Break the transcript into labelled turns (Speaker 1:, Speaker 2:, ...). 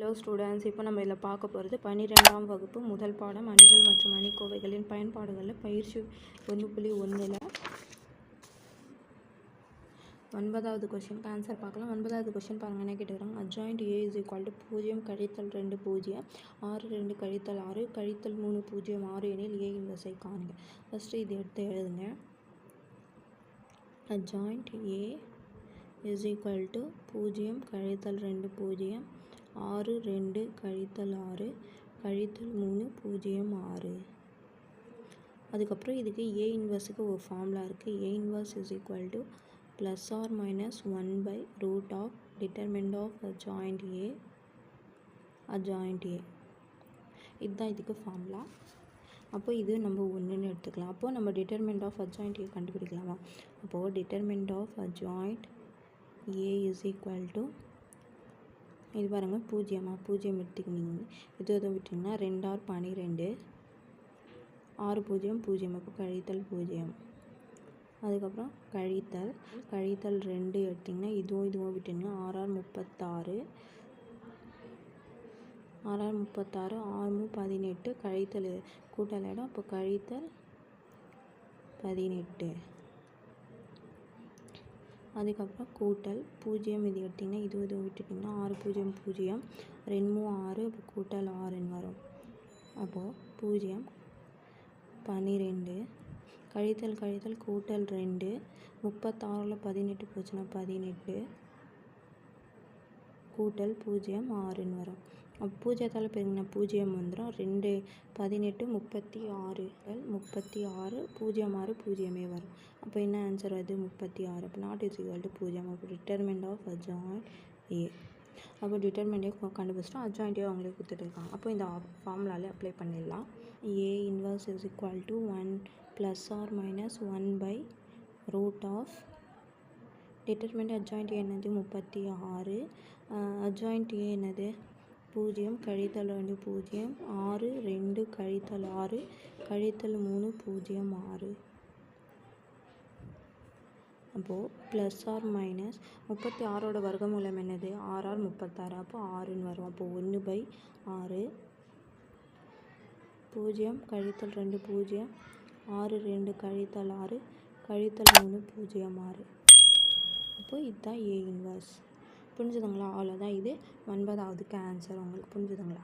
Speaker 1: Hello students இப்போ நம்ம இதில் பார்க்க போகிறது பன்னிரெண்டாம் வகுப்பு முதல் பாடம் அணிகள் மற்றும் அணிக்கோவைகளின் பயன்பாடுகளில் பயிற்சி ஒன்று புள்ளி ஒன்றில் ஒன்பதாவது கொஷினுக்கு ஆன்சர் பார்க்கலாம். ஒன்பதாவது கொஷின் பாருங்கள் என்ன கேட்டுக்கிறாங்க? Adjoint A is equal to பூஜ்ஜியம் கழித்தல் ரெண்டு பூஜ்ஜியம் ஆறு ரெண்டு கழித்தல் ஆறு கழித்தல் மூணு பூஜ்ஜியம் ஆறு எனில் ஏ இன்வெர்ஸை காணுங்க. ஃபஸ்ட்டு இது எடுத்து எழுதுங்க. Adjoint A is equal to பூஜ்ஜியம் கழித்தல் ரெண்டு பூஜ்ஜியம் ஆறு ரெண்டு கழித்தல் ஆறு கழித்தல் மூணு பூஜ்ஜியம் ஆறு. அதுக்கப்புறம் இதுக்கு ஏ இன்வர்ஸுக்கு ஒரு ஃபார்முலா இருக்குது A inverse is equal to plus or minus one by root of determinant of adjoint A adjoint A இதுதான் இதுக்கு ஃபார்முலா அப்போ இது நம்ம ஒன்றுன்னு எடுத்துக்கலாம். அப்போது நம்ம டிட்டர்மெண்ட் ஆஃப் அஜாயிண்ட் ஏ கண்டுபிடிக்கலாமா? அப்போது determinant of adjoint A is equal to இது பாருங்கள் பூஜ்ஜியமா? பூஜ்ஜியம் எடுத்துக்கினீங்க. இது எதுவும் விட்டிங்கன்னா ரெண்டாறு பன்னிரெண்டு ஆறு பூஜ்ஜியம் பூஜ்ஜியம். அப்போ கழித்தல் பூஜ்ஜியம். அதுக்கப்புறம் கழித்தல். கழித்தல் ரெண்டு எடுத்திங்கன்னா இதுவும் இதுவும் விட்டிங்கன்னா ஆறார் முப்பத்தாறு. ஆறார் முப்பத்தாறு ஆறு பதினெட்டு. கழித்தல் கூட்டல் இடம் அப்போ கழித்தல் பதினெட்டு. அதுக்கப்புறம் கூட்டல் பூஜ்ஜியம் இது எடுத்திங்கன்னா இது இது விட்டுட்டிங்கன்னா ஆறு பூஜ்ஜியம் பூஜ்ஜியம் ரெண்டு மூணு ஆறு அப்போ கூட்டல் ஆறுன்னு வரும். அப்போது பூஜ்ஜியம் பன்னிரெண்டு கழித்தல் கழித்தல் கூட்டல் ரெண்டு முப்பத்தாறில் பதினெட்டு போச்சுன்னா பதினெட்டு கூட்டல் பூஜ்ஜியம் ஆறுன்னு வரும். பூஜ்ஜியத்தால் பெருங்கின பூஜ்ஜியம் வந்துடும் ரெண்டு பதினெட்டு முப்பத்தி ஆறுகள் முப்பத்தி ஆறு பூஜ்ஜியம் ஆறு பூஜ்ஜியமே வரும். அப்போ என்ன ஆன்சர் வருது? முப்பத்தி ஆறு. அப்போ நாட் இஸ் ஈக்குவல் டு பூஜ்ஜியம். அப்போ டிட்டர்மெண்ட் ஆஃப் அஜாயிண்ட் ஏ அப்போ டிட்டர்மெண்ட்டே கண்டுபிடிச்சிட்டோம். அஜாயிண்ட்டே அவங்களே கொடுத்துட்ருக்காங்க அப்போ இந்த ஃபார்முலாலே அப்ளை பண்ணிடலாம். A inverse is equal to one plus or minus one by root of determinant adjoint என்னது? முப்பத்தி ஆறு. அட்ஜாயிண்ட் ஏ என்னது? பூஜ்ஜியம் கழித்தல் ரெண்டு பூஜ்ஜியம் ஆறு ரெண்டு கழித்தல் ஆறு கழித்தல் மூணு பூஜ்ஜியம் ஆறு. அப்போது ப்ளஸ் ஆர் மைனஸ் முப்பத்தி ஆறோட வர்க்கமூலம் என்னது? ஆறு ஆர் முப்பத்தாறு. அப்போ ஆறுன்னு வரும். அப்போது ஒன்று பை ஆறு. பூஜ்ஜியம் கழித்தல் ரெண்டு பூஜ்ஜியம் ஆறு ரெண்டு கழித்தல் ஆறு கழித்தல் மூணு பூஜ்ஜியம் ஆறு. அப்போது இதுதான் ஏ இன்வர்ஸ் புரிஞ்சுதுங்களா? அவ்வளோதான் இது. ஒன்பதாவதுக்கு ஆன்சர் உங்களுக்கு புரிஞ்சுதுங்களா?